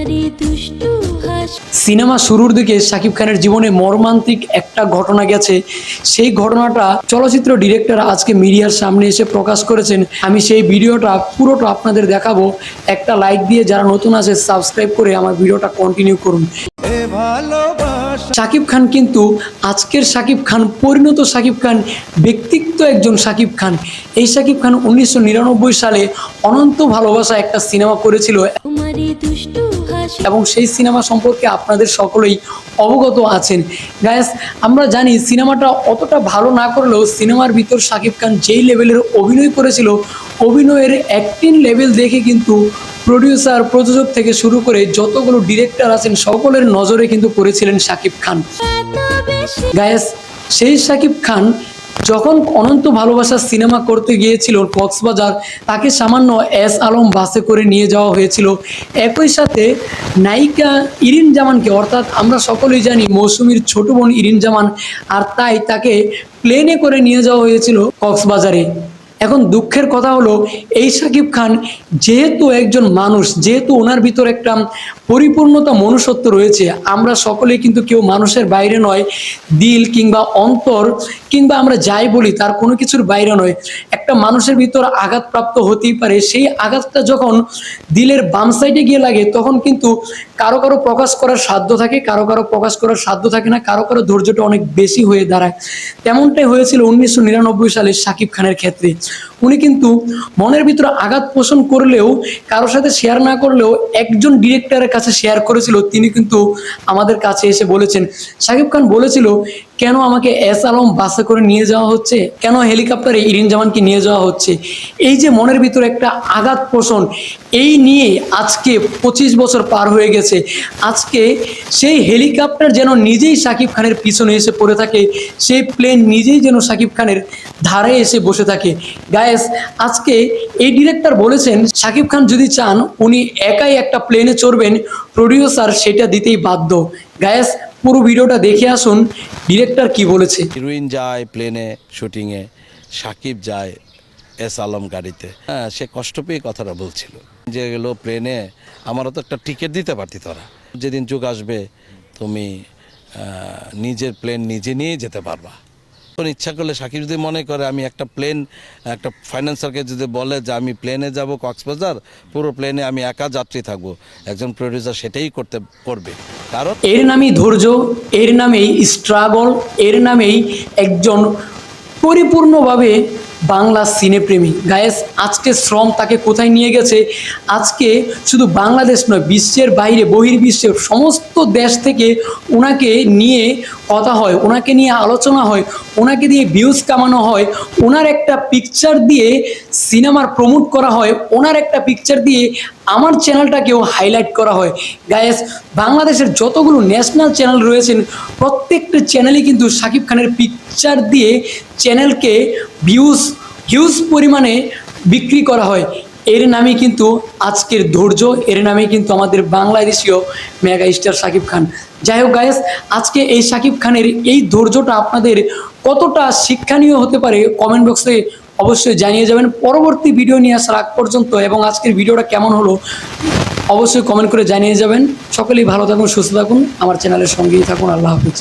তোমারই দুষ্টু হাস সিনেমা শুরুর দিকে শাকিব খানের জীবনে মর্মান্তিক একটা ঘটনা গেছে। সেই ঘটনাটা চলচ্চিত্র ডিরেক্টর আজকে মিডিয়ার সামনে এসে প্রকাশ করেছেন। আমি সেই ভিডিওটা পুরোটা আপনাদের দেখাবো। একটা লাইক দিয়ে যারা নতুন আছে সাবস্ক্রাইব করে আমার ভিডিওটা কন্টিনিউ করুন। শাকিব খান কিন্তু আজকের শাকিব খান পরিণত শাকিব খান ব্যক্তিত্ব একজন শাকিব খান। এই শাকিব খান উনিশশো নিরানব্বই সালে অনন্ত ভালোবাসা একটা সিনেমা করেছিল। এবং সেই সিনেমা সম্পর্কে আপনাদের সকলেই অবগত আছেন। গায়াস আমরা জানি সিনেমাটা অতটা ভালো না করলেও সিনেমার ভিতর শাকিব খান যেই লেভেলের অভিনয় করেছিল অভিনয়ের অ্যাক্টিং লেভেল দেখে কিন্তু প্রডিউসার প্রযোজক থেকে শুরু করে যতগুলো ডিরেক্টর আছেন, সকলের নজরে কিন্তু করেছিলেন শাকিব খান। গায়েস সেই শাকিব খান যখন অনন্ত ভালোবাসার সিনেমা করতে গিয়েছিল কক্সবাজার, তাকে সামান্য এস আলম বাসে করে নিয়ে যাওয়া হয়েছিল। একই সাথে নায়িকা ইরিন জামানকে, অর্থাৎ আমরা সকলেই জানি মৌসুমীর ছোট বোন ইরিন জামান, আর তাই তাকে প্লেনে করে নিয়ে যাওয়া হয়েছিল কক্সবাজারে। এখন দুঃখের কথা হলো, এই সাকিব খান যেহেতু একজন মানুষ, যেহেতু ওনার ভিতর একটা পরিপূর্ণতা মনুষ্যত্ব রয়েছে, আমরা সকলেই কিন্তু কেউ মানুষের বাইরে নয়, দিল কিংবা অন্তর, কিংবা আমরা যাই বলি, তার কোনো কিছুর বাইরে নয়। একটা মানুষের ভিতর আঘাতপ্রাপ্ত হতেই পারে, সেই আঘাতটা যখন দিলের বাম সাইডে গিয়ে লাগে, তখন কিন্তু কারও কারও প্রকাশ করার সাধ্য থাকে, কারও কারও প্রকাশ করার সাধ্য থাকে না, কারও কারও ধৈর্যটা অনেক বেশি হয়ে দাঁড়ায়। তেমনটাই হয়েছিল উনিশশো নিরানব্বই সালে শাকিব খানের ক্ষেত্রে। উনি কিন্তু মনের ভিতরে আঘাত পোষণ করলেও কারোর সাথে শেয়ার না করলেও একজন ডিরেক্টরের কাছে শেয়ার করেছিল। তিনি কিন্তু আমাদের কাছে এসে বলেছেন। সাকিব খান বলেছিল কেন আমাকে এস আলম বাসে করে নিয়ে যাওয়া হচ্ছে? কেন হেলিকপ্টারে ইরিন জামানকে নিয়ে যাওয়া হচ্ছে? এই যে মনের ভিতরে একটা আঘাত পোষণ, এই নিয়ে আজকে পঁচিশ বছর পার হয়ে গেছে। আজকে সেই হেলিকপ্টার যেন নিজেই শাকিব খানের পিছনে এসে পড়ে থাকে, সেই প্লেন নিজেই যেন শাকিব খানের ধারে এসে বসে থাকে। গায়েস আজকে এই ডিরেক্টর বলেছেন শাকিব খান যদি চান, উনি একাই একটা প্লেনে চড়বেন প্রডিউসার সেটা দিতেই বাধ্য। গায়েস পুরো ভিডিওটা দেখে আসুন, ডিরেক্টর কি বলেছে। হিরোইন যায় প্লেনে, শুটিংয়ে, সাকিব যায় এস আলম গাড়িতে। হ্যাঁ সে কষ্ট পেয়ে কথাটা বলছিল। যে গেলো প্লেনে, আমারও তো একটা টিকিট দিতে পারতি তোরা। যেদিন যুগ আসবে, তুমি নিজের প্লেন নিজে নিয়ে যেতে পারবা। তখন ইচ্ছা করলে সাকিব যদি মনে করে, আমি একটা প্লেন একটা ফাইন্যান্সারকে যদি বলে যে আমি প্লেনে যাব কক্সবাজার, পুরো প্লেনে আমি একা যাত্রী থাকব। একজন প্রডিউসার সেটাই করতে, করবে। কারণ এর নামই ধৈর্য, এর নামেই স্ট্রাগল এর নামেই একজন পরিপূর্ণভাবে বাংলা সিনেপ্রেমী। গায়েস, আজকে শ্রম তাকে কোথায় নিয়ে গেছে? আজকে শুধু বাংলাদেশ নয়, বিশ্বের বাইরে, বহির্বিশ্বের সমস্ত দেশ থেকে ওনাকে নিয়ে কথা হয় ওনাকে নিয়ে আলোচনা হয় ওনাকে দিয়ে ভিউজ কামানো হয় ওনার একটা পিকচার দিয়ে সিনেমার প্রমোট করা হয় ওনার একটা পিকচার দিয়ে আমার চ্যানেলটাকেও হাইলাইট করা হয়। গায়েস, বাংলাদেশের যতগুলো ন্যাশনাল চ্যানেল রয়েছেন, প্রত্যেকটা চ্যানেলই কিন্তু শাকিব খানের পিকচার দিয়ে চ্যানেলকে ভিউজ হিউজ পরিমাণে বিক্রি করা হয়। এর নামে কিন্তু আজকের ধৈর্য, এর নামে কিন্তু আমাদের বাংলাদেশীয় মেগা স্টার শাকিব খান। যাই হোক গায়েস আজকে এই শাকিব খানের এই ধৈর্যটা আপনাদের কতটা শিক্ষণীয় হতে পারে কমেন্ট বক্সে অবশ্যই জানিয়ে যাবেন। পরবর্তী ভিডিও নিয়ে আসার আগ পর্যন্ত এবং আজকের ভিডিওটা কেমন হলো অবশ্যই কমেন্ট করে জানিয়ে যাবেন। সকলেই ভালো থাকুন, সুস্থ থাকুন। আমার চ্যানেলের সঙ্গেই থাকুন। আল্লাহ হাফিজ।